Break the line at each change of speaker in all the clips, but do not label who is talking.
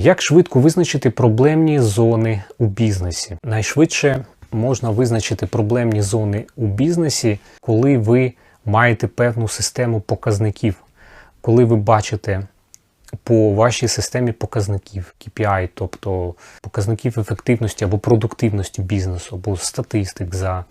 Як швидко визначити проблемні зони у бізнесі? Найшвидше можна визначити проблемні зони у бізнесі, коли ви маєте певну систему показників, коли ви бачите по вашій системі показників KPI, тобто показників ефективності або продуктивності бізнесу, або статистик за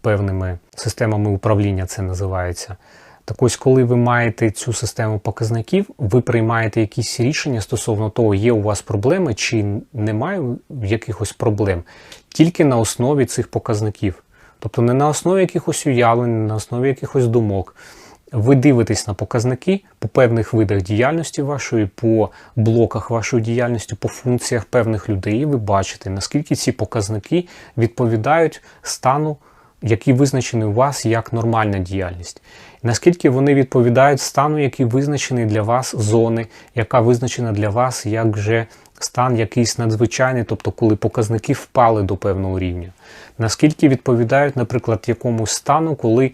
певними системами управління, це називається. Так ось, коли ви маєте цю систему показників, ви приймаєте якісь рішення стосовно того, є у вас проблеми чи немає якихось проблем, тільки на основі цих показників. Тобто не на основі якихось уявлень, не на основі якихось думок. Ви дивитесь на показники по певних видах діяльності вашої, по блоках вашої діяльності, по функціях певних людей, і ви бачите, наскільки ці показники відповідають стану, який визначений у вас як нормальна діяльність. Наскільки вони відповідають стану, який визначений для вас зони, яка визначена для вас як вже стан якийсь надзвичайний, тобто коли показники впали до певного рівня. Наскільки відповідають, наприклад, якомусь стану, коли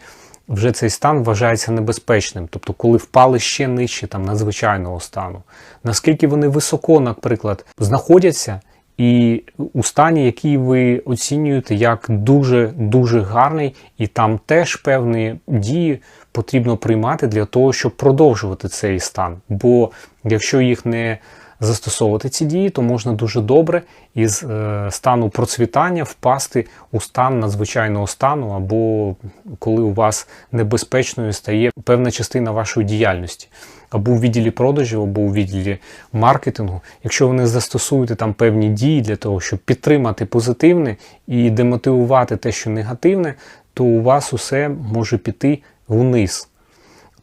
вже цей стан вважається небезпечним, тобто коли впали ще нижче там надзвичайного стану. Наскільки вони високо, наприклад, знаходяться і у стані, який ви оцінюєте як дуже дуже гарний, і там теж певні дії потрібно приймати для того, щоб продовжувати цей стан. Бо якщо їх не застосовувати ці дії, то можна дуже добре із е, стану процвітання впасти у стан надзвичайного стану, або коли у вас небезпечною стає певна частина вашої діяльності, або у відділі продажів, або у відділі маркетингу. Якщо ви не застосуєте там певні дії для того, щоб підтримати позитивне і демотивувати те, що негативне, то у вас усе може піти вниз.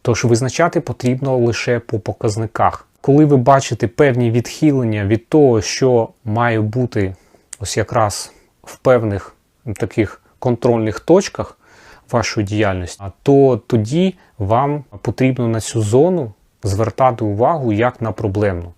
Тож визначати потрібно лише по показниках. Коли ви бачите певні відхилення від того, що має бути ось якраз в певних таких контрольних точках вашої діяльності, то тоді вам потрібно на цю зону звертати увагу як на проблемну.